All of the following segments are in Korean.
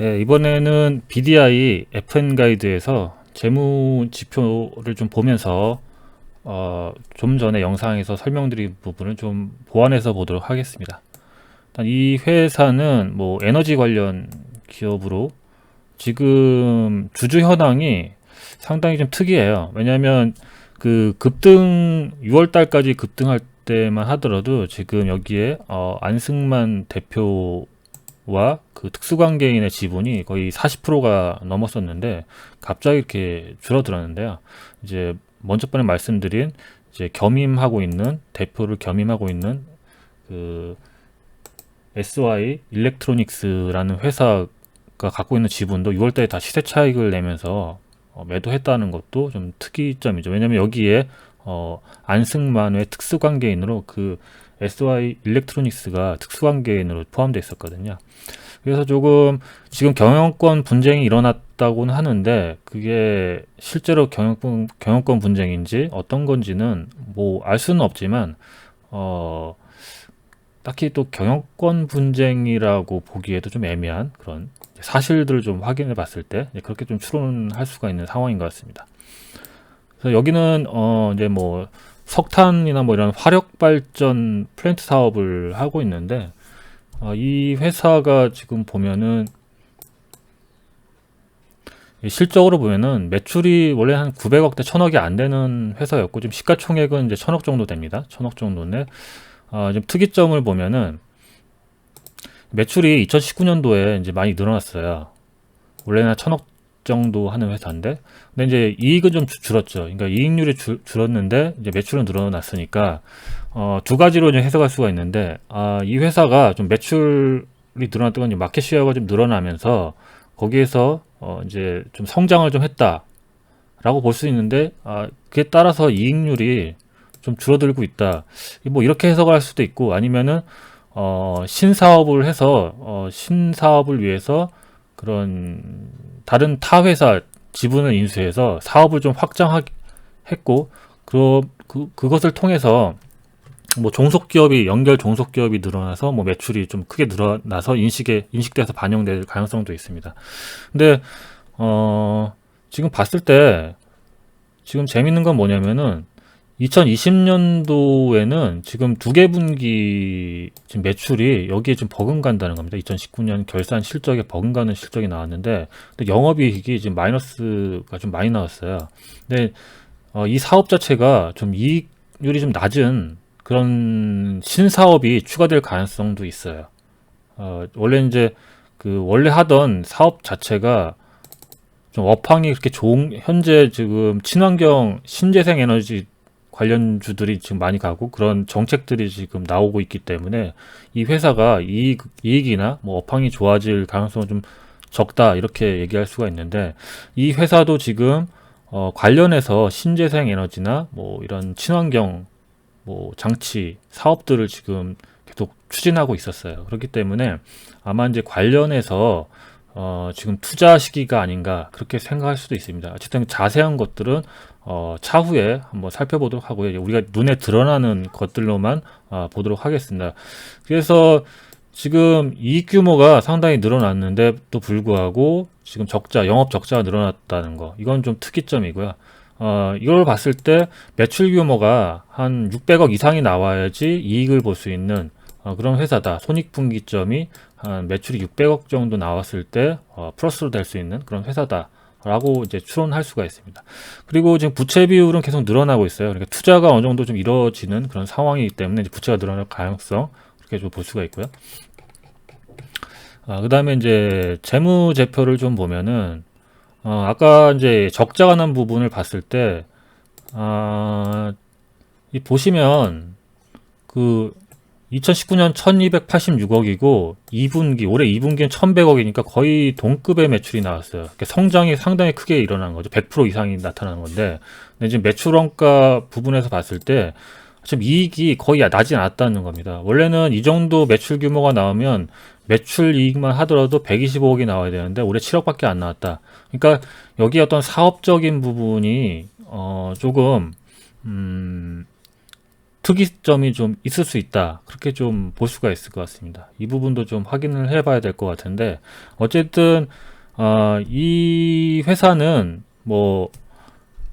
예, 이번에는 BDI FN 가이드에서 재무 지표를 좀 보면서 어, 좀 전에 영상에서 설명드린 부분을 좀 보완해서 보도록 하겠습니다. 일단 이 회사는 뭐 에너지 관련 기업으로 지금 주주 현황이 상당히 좀 특이해요. 왜냐하면 그 급등 6월 달까지 급등할 때만 하더라도 지금 여기에 어, 안승만 대표 와 그 특수관계인의 지분이 거의 40%가 넘었었는데 갑자기 이렇게 줄어들었는데요. 이제 먼저 번에 말씀드린 이제 겸임하고 있는 대표를 겸임하고 있는 그 SY 일렉트로닉스라는 회사가 갖고 있는 지분도 6월달에 다 시세 차익을 내면서 어, 매도했다는 것도 좀 특이점이죠. 왜냐하면 여기에 어, 안승만의 특수관계인으로 그 SY 일렉트로닉스가 특수관계인으로 포함되어 있었거든요. 그래서 조금 지금 경영권 분쟁이 일어났다고는 하는데 그게 실제로 경영권 경영권 분쟁인지 어떤 건지는 뭐 알 수는 없지만 어 딱히 또 경영권 분쟁이라고 보기에도 좀 애매한 그런 사실들을 좀 확인해 봤을 때 그렇게 좀 추론할 수가 있는 상황인 것 같습니다. 그래서 여기는 어 이제 뭐 석탄이나 뭐 이런 화력 발전 플랜트 사업을 하고 있는데 어, 이 회사가 지금 보면은 실적으로 보면은 매출이 원래 한 900억대 1000억이 안 되는 회사였고 지금 시가총액은 이제 1000억 정도 됩니다. 1000억 정도인데 어, 좀 특이점을 보면은 매출이 2019년도에 이제 많이 늘어났어요. 원래는 1000억 정도 하는 회사인데 근데 이제 이익은 좀 줄었죠. 그러니까 이익률이 줄, 줄었는데 이제 매출은 늘어났으니까 어, 두 가지로 좀 해석할 수가 있는데 아, 이 회사가 좀 매출이 늘어났던 건 마켓 시어가 좀 늘어나면서 거기에서 어, 이제 좀 성장을 좀 했다라고 볼 수 있는데 아, 그에 따라서 이익률이 좀 줄어들고 있다. 뭐 이렇게 해석할 수도 있고 아니면은 어, 신사업을 해서 어, 신사업을 위해서 그런 다른 타 회사 지분을 인수해서 사업을 좀 확장했고 그, 그 그것을 통해서 뭐 종속 기업이 연결 종속 기업이 늘어나서 뭐 매출이 좀 크게 늘어나서 인식에 인식돼서 반영될 가능성도 있습니다. 근데 어 지금 봤을 때 지금 재밌는 건 뭐냐면은 2020년도에는 지금 두 개 분기 지금 매출이 여기에 좀 버금간다는 겁니다. 2019년 결산 실적에 버금가는 실적이 나왔는데 영업이익이 지금 마이너스가 좀 많이 나왔어요. 근데 어, 이 사업 자체가 좀 이익률이 좀 낮은 그런 신사업이 추가될 가능성도 있어요. 어, 원래 이제 그 원래 하던 사업 자체가 좀 업황이 그렇게 좋은 현재 지금 친환경 신재생 에너지 관련주들이 지금 많이 가고 그런 정책들이 지금 나오고 있기 때문에 이 회사가 이익, 이익이나 뭐 업황이 좋아질 가능성은 좀 적다 이렇게 얘기할 수가 있는데 이 회사도 지금 어, 관련해서 신재생 에너지나 뭐 이런 친환경 뭐 장치 사업들을 지금 계속 추진하고 있었어요. 그렇기 때문에 아마 이제 관련해서 어, 지금 투자 시기가 아닌가 그렇게 생각할 수도 있습니다. 어쨌든 자세한 것들은 어, 차후에 한번 살펴보도록 하고요. 우리가 눈에 드러나는 것들로만 어, 보도록 하겠습니다. 그래서 지금 이익 규모가 상당히 늘어났는데 또 불구하고 지금 적자, 영업 적자가 늘어났다는 거. 이건 좀 특이점이고요. 어, 이걸 봤을 때 매출 규모가 한 600억 이상이 나와야지 이익을 볼 수 있는 어, 그런 회사다. 손익분기점이 한 매출이 600억 정도 나왔을 때 어, 플러스로 될 수 있는 그런 회사다. 라고 이제 추론할 수가 있습니다. 그리고 지금 부채 비율은 계속 늘어나고 있어요. 그러니까 투자가 어느 정도 좀 이루어지는 그런 상황이기 때문에 부채가 늘어날 가능성 그렇게 좀 볼 수가 있고요. 아, 그 다음에 이제 재무제표를 좀 보면은 어, 아까 이제 적자가 난 부분을 봤을 때, 아, 이 보시면 그 2019년 1286억이고 2분기 올해 2분기는 1100억이니까 거의 동급의 매출이 나왔어요. 그러니까 성장이 상당히 크게 일어난 거죠. 100% 이상이 나타나는 건데 근데 지금 매출 원가 부분에서 봤을 때 지금 이익이 거의 나지 않았다는 겁니다. 원래는 이 정도 매출 규모가 나오면 매출 이익만 하더라도 125억이 나와야 되는데 올해 7억밖에 안 나왔다. 그러니까 여기 어떤 사업적인 부분이 어 조금 음 특이점이 좀 있을 수 있다. 그렇게 좀 볼 수가 있을 것 같습니다. 이 부분도 좀 확인을 해 봐야 될 것 같은데 어쨌든 어, 이 회사는 뭐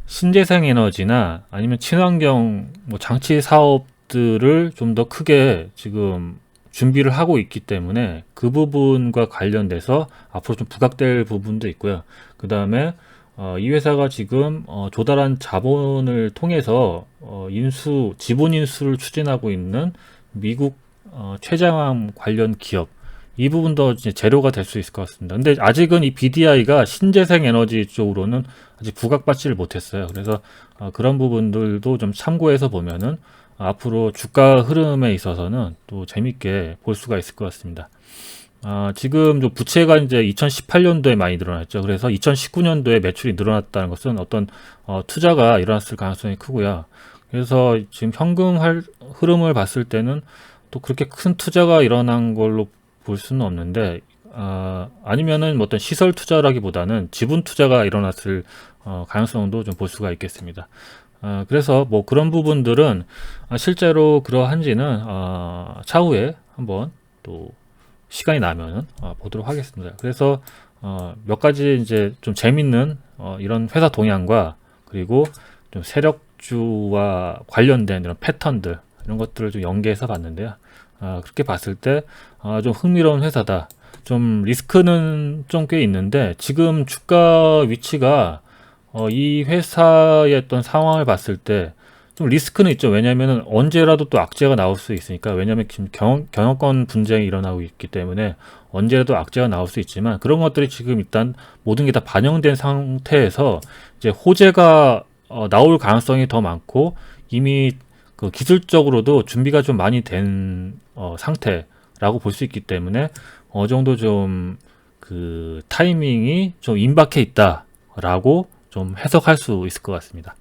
신재생 에너지나 아니면 친환경 뭐 장치 사업들을 좀 더 크게 지금 준비를 하고 있기 때문에 그 부분과 관련돼서 앞으로 좀 부각될 부분도 있고요. 그 다음에 어, 이 회사가 지금 어, 조달한 자본을 통해서 어, 인수 지분 인수를 추진하고 있는 미국 어, 최장암 관련 기업 이 부분도 이제 재료가 될 수 있을 것 같습니다. 근데 아직은 이 BDI가 신재생 에너지 쪽으로는 아직 부각받지를 못했어요. 그래서 어, 그런 부분들도 좀 참고해서 보면은 앞으로 주가 흐름에 있어서는 또 재밌게 볼 수가 있을 것 같습니다. 아, 지금 좀 부채가 이제 2018년도에 많이 늘어났죠. 그래서 2019년도에 매출이 늘어났다는 것은 어떤 어, 투자가 일어났을 가능성이 크고요. 그래서 지금 현금 할, 흐름을 봤을 때는 또 그렇게 큰 투자가 일어난 걸로 볼 수는 없는데 아, 아니면은 뭐 어떤 시설 투자라기보다는 지분 투자가 일어났을 어, 가능성도 좀 볼 수가 있겠습니다. 아, 그래서 뭐 그런 부분들은 아, 실제로 그러한지는 어, 차후에 한번 또 시간이 나면은 어, 보도록 하겠습니다. 그래서 어, 몇 가지 이제 좀 재밌는 어, 이런 회사 동향과 그리고 좀 세력 주와 관련된 이런 패턴들 이런 것들을 좀 연계해서 봤는데요. 아, 그렇게 봤을 때 아, 좀 흥미로운 회사다. 좀 리스크는 좀 꽤 있는데 지금 주가 위치가 어, 이 회사의 어떤 상황을 봤을 때 좀 리스크는 있죠. 왜냐하면 언제라도 또 악재가 나올 수 있으니까. 왜냐하면 지금 경, 경영권 분쟁이 일어나고 있기 때문에 언제라도 악재가 나올 수 있지만 그런 것들이 지금 일단 모든 게 다 반영된 상태에서 이제 호재가 어, 나올 가능성이 더 많고 이미 그 기술적으로도 준비가 좀 많이 된 어, 상태라고 볼 수 있기 때문에 어느 정도 좀 그 타이밍이 좀 임박해 있다라고 좀 해석할 수 있을 것 같습니다.